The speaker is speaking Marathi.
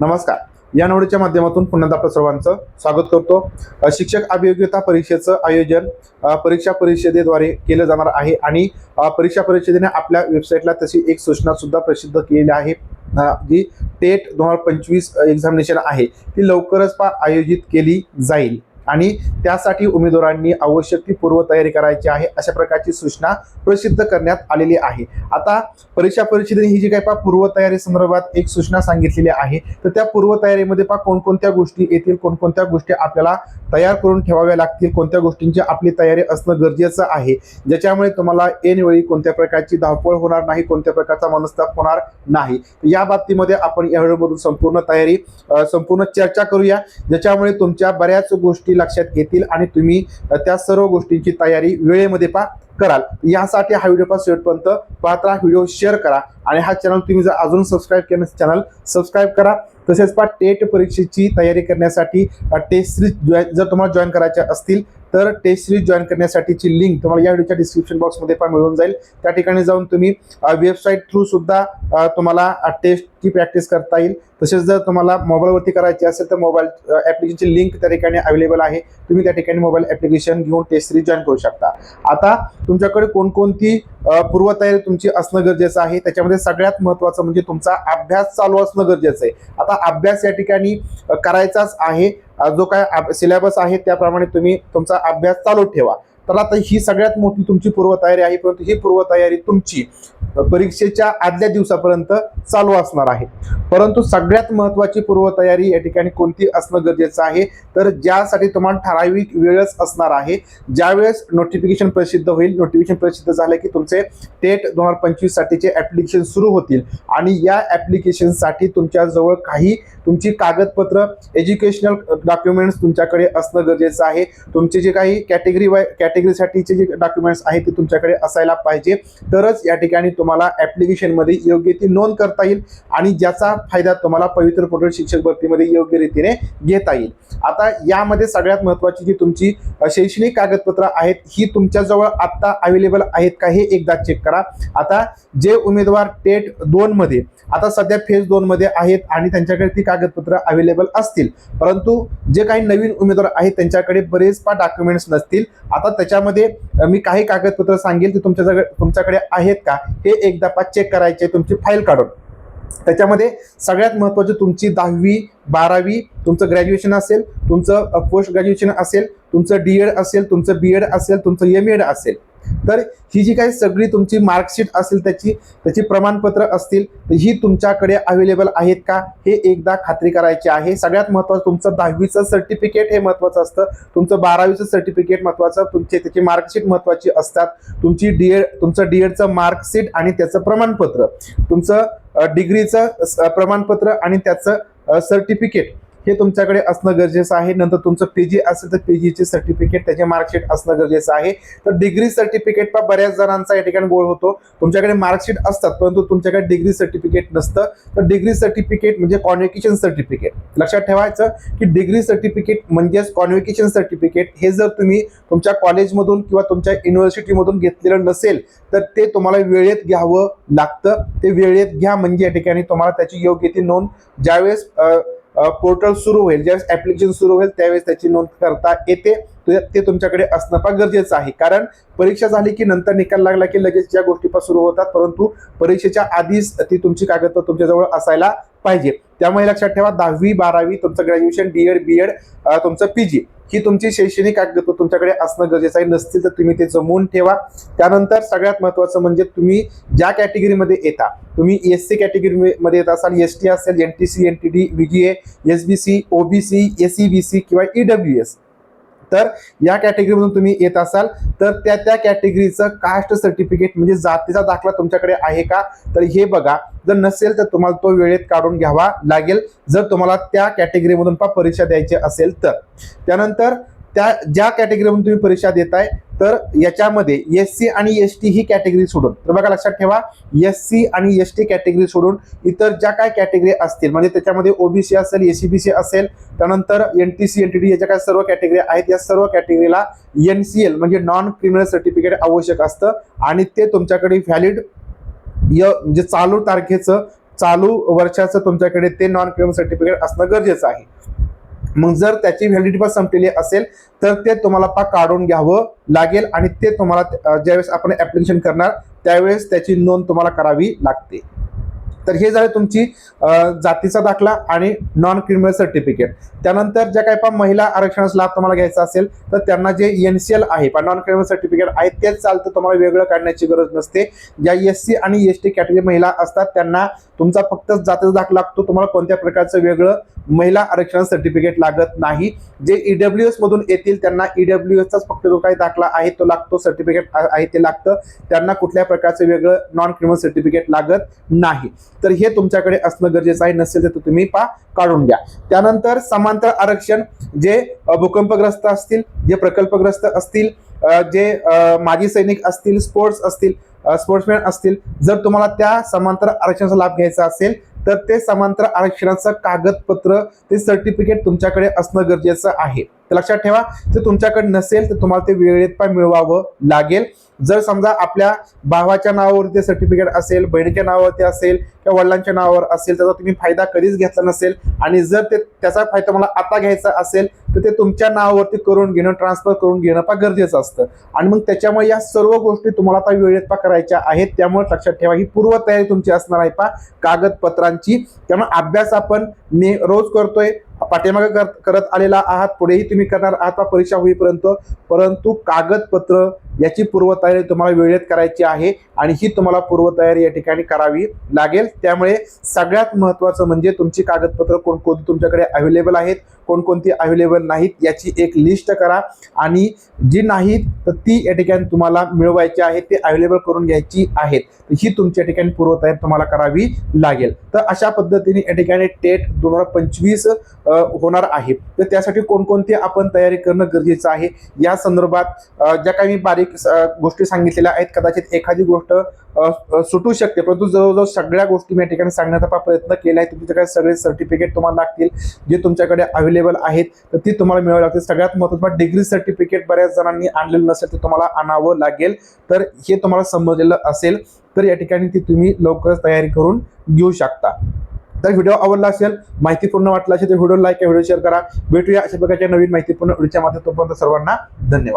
नमस्कार. या निवडीच्या माध्यमातून पुन्हा आपल्या सर्वांचं स्वागत करतो. शिक्षक अभियोग्यता परीक्षेचं आयोजन परीक्षा परिषदेद्वारे केलं जाणार आहे आणि परीक्षा परिषदेने आपल्या वेबसाईटला तशी एक सूचना सुद्धा प्रसिद्ध केलेली आहे. जी टेट दोन हजार पंचवीस एक्झामिनेशन आहे. ती लवकरच पा आयोजित केली जाईल. आणि त्यासाठी उमेदवारांनी आवश्यक ती पूर्वतयारी करायची आहे अशा प्रकारची सूचना प्रसिद्ध करण्यात आलेली आहे. आता परीक्षा परिषदेने ही जी काही पा पूर्वतयारी संदर्भात एक सूचना सांगितलेली आहे तर त्या पूर्वतयारीमध्ये पा कोणकोणत्या गोष्टी येतील कोणकोणत्या गोष्टी आपल्याला तयार करून ठेवाव्या लागतील कोणत्या गोष्टींची आपली तयारी असणं गरजेचं आहे. ज्याच्यामुळे तुम्हाला ऐनवेळी कोणत्या प्रकारची धावपळ होणार नाही कोणत्या प्रकारचा मनस्ताप होणार नाही. या बाबतीमध्ये आपण या व्हिडिओमधून संपूर्ण तयारी संपूर्ण चर्चा करूया. ज्याच्यामुळे तुमच्या बऱ्याच गोष्टी लक्षात येतील आणि तुम्ही त्या सर्व गोष्टींची तयारी वेळेमध्ये पा कराल. यासाठी हा व्हिडिओ पास शेवटपर्यंत. पाहत राहा व्हिडिओ शेअर करा आणि हा चॅनल तुम्ही जर अजून सबस्क्राईब केलं चॅनल सबस्क्राईब करा. तसेच पा टेट परीक्षेची तयारी करण्यासाठी टेस्ट सिरीज जॉईन जर तुम्हाला जॉईन करायच्या असतील तर टेस्ट सिरीज जॉईन करण्यासाठीची लिंक तुम्हाला या व्हिडिओच्या डिस्क्रिप्शन बॉक्समध्ये पण मिळून जाईल. त्या ठिकाणी जाऊन तुम्ही वेबसाईट थ्रू सुद्धा तुम्हाला टेस्टची प्रॅक्टिस करता येईल. तसेच जर तुम्हाला मोबाईलवरती करायची असेल तर मोबाईल ॲप्लिकेशनची लिंक त्या ठिकाणी अवेलेबल आहे. तुम्ही त्या ठिकाणी मोबाईल ॲप्लिकेशन घेऊन टेस्ट सिरीज जॉईन करू शकता. आता तुमच्याकडे कोणकोणती पूर्वतयारी तुमची असणं गरजेचं आहे? त्याच्यामध्ये सगळ्यात महत्त्वाचं म्हणजे तुमचा अभ्यास चालू असणं गरजेचं आहे. आता अभ्यास या ठिकाणी करायचाच आहे. जो काय सिलेबस आहे त्याप्रमाणे तुम्ही तुमचा अभ्यास चालू ठेवा. तर आता ही सगळ्यात मोठी तुमची पूर्वतयारी आहे परंतु ही पूर्वतयारी तुमची परीक्षेच्या आदल्या दिवसापर्यंत चालू असणार आहे. परंतु सगळ्यात महत्त्वाची पूर्वतयारी या ठिकाणी कोणती असणं गरजेचं आहे? तर ज्यासाठी तुम्हाला ठराविक वेळच असणार आहे. ज्यावेळेस नोटिफिकेशन प्रसिद्ध होईल नोटिफिकेशन प्रसिद्ध झालं की तुमचे टेट दोन हजार पंचवीस साठीचे ऍप्लिकेशन सुरू होतील. आणि या ऍप्लिकेशनसाठी तुमच्याजवळ काही तुमची कागदपत्र एज्युकेशनल डॉक्युमेंट्स तुमच्याकडे असणं गरजेचं आहे. तुमचे जे काही कॅटेगरी वाय कॅटेगरीसाठीचे जे डॉक्युमेंट्स आहेत ते तुमच्याकडे असायला पाहिजे. तरच या ठिकाणी तुम्हाला तुम्हाला ऍप्लिकेशनमध्ये योग्य ती नोंद करता येईल आणि ज्याचा फायदा तुम्हाला पवित्र पोर्टल शिक्षक भरतीमध्ये योग्य रीतीने घेता येईल. आता यामध्ये सगळ्यात महत्त्वाची जी तुमची शैक्षणिक कागदपत्र आहेत ही तुमच्याजवळ आत्ता अवेलेबल आहेत का हे एकदा चेक करा. आता जे उमेदवार टेट दोन मध्ये आता सध्या फेज दोन मध्ये आहेत आणि त्यांच्याकडे ती कागदपत्र अवेलेबल असतील. परंतु जे काही नवीन उमेदवार आहेत त्यांच्याकडे बरेच पा डॉक्युमेंट्स नसतील. आता त्याच्यामध्ये मी काही कागदपत्र सांगेल ते तुमच्या तुमच्याकडे आहेत का? हे एकदा पा चेक करायचे तुमची फाईल काढून. त्याच्यामध्ये सगळ्यात महत्त्वाची तुमची दहावी बारावी तुमचं ग्रॅज्युएशन असेल तुमचं पोस्ट ग्रॅज्युएशन असेल तुमचं डी एड असेल तुमचं बी एड असेल तुमचं एम एड असेल. तर ही जी काही सगळी तुमची मार्कशीट असेल त्याची त्याची प्रमाणपत्र असतील तर ही तुमच्याकडे अवेलेबल आहेत का? हे एकदा खात्री करायची आहे. सगळ्यात महत्त्वाचं तुमचं दहावीचं सर्टिफिकेट हे महत्त्वाचं असतं. तुमचं बारावीचं सर्टिफिकेट महत्त्वाचं तुमचे त्याची मार्कशीट महत्त्वाची असतात. तुमची डी एड तुमचं डी एडचं मार्कशीट आणि त्याचं प्रमाणपत्र. तुमचं डिग्रीचं स- प्रमाणपत्र आणि त्याचं सर्टिफिकेट हे तुमच्याकडे असणं गरजेचं आहे. नंतर तुमचं पीजी असेल तर पीजीचे सर्टिफिकेट त्याचे मार्कशीट असणं गरजेचं आहे. तर डिग्री सर्टिफिकेट पण बऱ्याच जणांचा या ठिकाणी गोळ होतो. तुमच्याकडे मार्कशीट असतात परंतु तुमच्याकडे डिग्री सर्टिफिकेट नसतं. तर डिग्री सर्टिफिकेट म्हणजे कॉन्व्हेकेशन सर्टिफिकेट लक्षात ठेवायचं की डिग्री सर्टिफिकेट म्हणजेच कॉन्व्हेकेशन सर्टिफिकेट हे जर तुम्ही तुमच्या कॉलेजमधून किंवा तुमच्या युनिव्हर्सिटीमधून घेतलेलं नसेल तर ते तुम्हाला वेळेत घ्यावं लागतं. ते वेळेत घ्या म्हणजे या ठिकाणी तुम्हाला त्याची योग्य ती नोंद ज्यावेळेस पोर्टल सुरू होईल. ज्यावेळेस ऍप्लिकेशन सुरू होईल त्यावेळेस त्याची नोंद करता येते. ते- तुमच्याकडे असणं फार गरजेचं आहे. कारण परीक्षा झाली की नंतर निकाल लागला की लगेच ज्या गोष्टी पण सुरू होतात परंतु परीक्षेच्या आधीच ती तुमची कागदपत्र तुमच्याजवळ असायला पाहिजे. त्यामुळे लक्षात ठेवा दहावी बारावी तुमचं graduation D Ed B Ed तुमचं पी जी ही तुमची शैक्षणिक कागदपत्र तुमच्याकडे असणं गरजेचं आहे. नसतील तर तुम्ही ते जमवून ठेवा. त्यानंतर सगळ्यात महत्त्वाचं म्हणजे तुम्ही ज्या कॅटेगरीमध्ये येता तुम्ही एस सी कॅटेगरीमध्ये येत असाल एस टी असेल N T C N T D V G A S B C OBC S C B C किंवा ई डब्ल्यू एस. तर या कॅटेगरीमधून तुम्ही येत असाल तर त्या त्या कॅटेगरीचं कास्ट सर्टिफिकेट म्हणजे जातीचा दाखला तुमच्याकडे आहे का? तर हे बघा. जर नसेल तर तुम्हाला तो वेळेत काढून घ्यावा लागेल. जर तुम्हाला त्या कॅटेगरीमधून परीक्षा द्यायची असेल तर. त्यानंतर त्या ज्या कॅटेगरीमधून तुम्ही परीक्षा देताय तर याच्यामध्ये एस सी आणि एस टी ही कॅटेगरी सोडून. तर बघा लक्षात ठेवा एस सी आणि एस टी कॅटेगरी सोडून इतर ज्या काय कॅटेगरी असतील म्हणजे त्याच्यामध्ये ओबीसी असेल एसीबीसी असेल त्यानंतर N T C N T D याच्या काय सर्व कॅटेगरी आहेत या सर्व कॅटेगरीला एन सी एल म्हणजे नॉन क्रिमिनल सर्टिफिकेट आवश्यक असतं आणि ते तुमच्याकडे व्हॅलिड य म्हणजे चालू तारखेचं चालू वर्षाचं तुमच्याकडे ते नॉन क्रिमिनल सर्टिफिकेट असणं गरजेचं आहे. मग जर त्याची व्हॅलिडिटी पण संपलेली असेल तर ते तुम्हाला पा काढून घ्यावं लागेल आणि ते तुम्हाला ज्यावेळेस आपण ॲप्लिकेशन करणार त्यावेळेस त्याची नोंद तुम्हाला करावी लागते. तर हे झाले तुमची जातीचा दाखला आणि नॉन क्रिमिनल सर्टिफिकेट त्यानंतर ज्या काही पण महिला आरक्षणाचा लाभ तुम्हाला घ्यायचा असेल तर त्यांना जे एन सी एल आहे पण नॉन क्रिमिनल सर्टिफिकेट आहे तेच चालतं तुम्हाला वेगळं काढण्याची गरज नसते. ज्या एस सी आणि एस टी कॅटेगरी महिला असतात त्यांना तुमचा फक्त जातीचा दाखला लागतो तुम्हाला कोणत्या प्रकारचं वेगळं महिला आरक्षण सर्टिफिकेट लागत नाही. जे ईडब्ल्यू एस मधून येतील त्यांना ईडब्ल्यू एसचाच फक्त जो काही दाखला आहे तो लागतो सर्टिफिकेट आहे ते लागतं. त्यांना कुठल्या प्रकारचं वेगळं नॉन क्रिमिनल सर्टिफिकेट लागत नाही. तर हे तुमच्याकडे असणं गरजेचं आहे नसेल तर तुम्ही पा काढून घ्या. त्यानंतर समांतर आरक्षण जे भूकंपग्रस्त असतील जे प्रकल्पग्रस्त असतील जे माजी सैनिक असतील स्पोर्ट्स असतील स्पोर्ट्समॅन असतील जर तुम्हाला त्या समांतर आरक्षणाचा लाभ घ्यायचा असेल तर ते समांतर आरक्षणाचं कागदपत्र ते सर्टिफिकेट तुमच्याकडे असणं गरजेचं आहे. तर लक्षात ठेवा जर तुमच्याकडे नसेल तर तुम्हाला ते वेळेत पण मिळवावं लागेल. जर समजा आपल्या भावाच्या नावावरती ते सर्टिफिकेट असेल बहिणीच्या नावावरती असेल किंवा वडिलांच्या नावावर असेल त्याचा तुम्ही फायदा कधीच घेतला नसेल आणि जर ते त्याचा फायदा मला आता घ्यायचा असेल तर ते तुमच्या नावावरती करून घेणं ट्रान्सफर करून घेणं पण गरजेचं असतं. आणि मग त्याच्यामुळे या सर्व गोष्टी तुम्हाला आता वेळेत पा करायच्या आहेत. त्यामुळे लक्षात ठेवा ही पूर्वतयारी तुमची असणार आहे पा कागदपत्रांची त्यामुळे अभ्यास आपण ने रोज करतोय. पाठीमागे कर- करत आलेला आहात पुढेही तुम्ही करणार आहात परीक्षा होईपर्यंत. परंतु कागदपत्र याची पूर्वतयारी तुम्हाला वेळेत करायची आहे आणि ही तुम्हाला पूर्वतयारी या ठिकाणी करावी लागेल. त्यामुळे सगळ्यात महत्वाचं म्हणजे तुमची कागदपत्र कोणकोणती तुमच्याकडे अवेलेबल आहेत कोणकोणती अवेलेबल नाहीत याची एक लिस्ट करा. आणि जी नाहीत तर ती या ठिकाणी तुम्हाला मिळवायची आहे ते अवेलेबल करून घ्यायची आहेत. ही तुमच्या ठिकाणी पूर्वतयारी तुम्हाला करावी लागेल. तर अशा पद्धतीने या ठिकाणी टेट दोन हजार पंचवीस होणार आहे. तर त्यासाठी कोणकोणती आपण तयारी करणं गरजेचं आहे? या संदर्भात ज्या काही मी बारीक गोष्टी सांगितलेल्या आहेत कदाचित एखादी गोष्ट सुटू शकते परंतु जवळजवळ सगळ्या गोष्टी मी या ठिकाणी सांगण्याचा प्रयत्न केला आहे. तुमच्याकडे सगळे सर्टिफिकेट तुम्हाला लागतील जे तुमच्याकडे अवेलेबल आहेत तर ती तुम्हाला मिळावी लागतील. सगळ्यात महत्त्वाचं डिग्री सर्टिफिकेट बऱ्याच जणांनी आणलेलं नसेल तर तुम्हाला आणावं लागेल. तर हे तुम्हाला समजलेलं असेल तर या ठिकाणी ती तुम्ही लवकर तयारी करून घेऊ शकता. तर व्हिडिओ आवडला असेल माहितीपूर्ण वाटला असेल तर व्हिडिओ लाईक व्हिडिओ शेअर करा. भेटूया अशा प्रकारच्या नवीन माहितीपूर्ण व्हिडिओच्या माध्यमातून. सर्वांना धन्यवाद.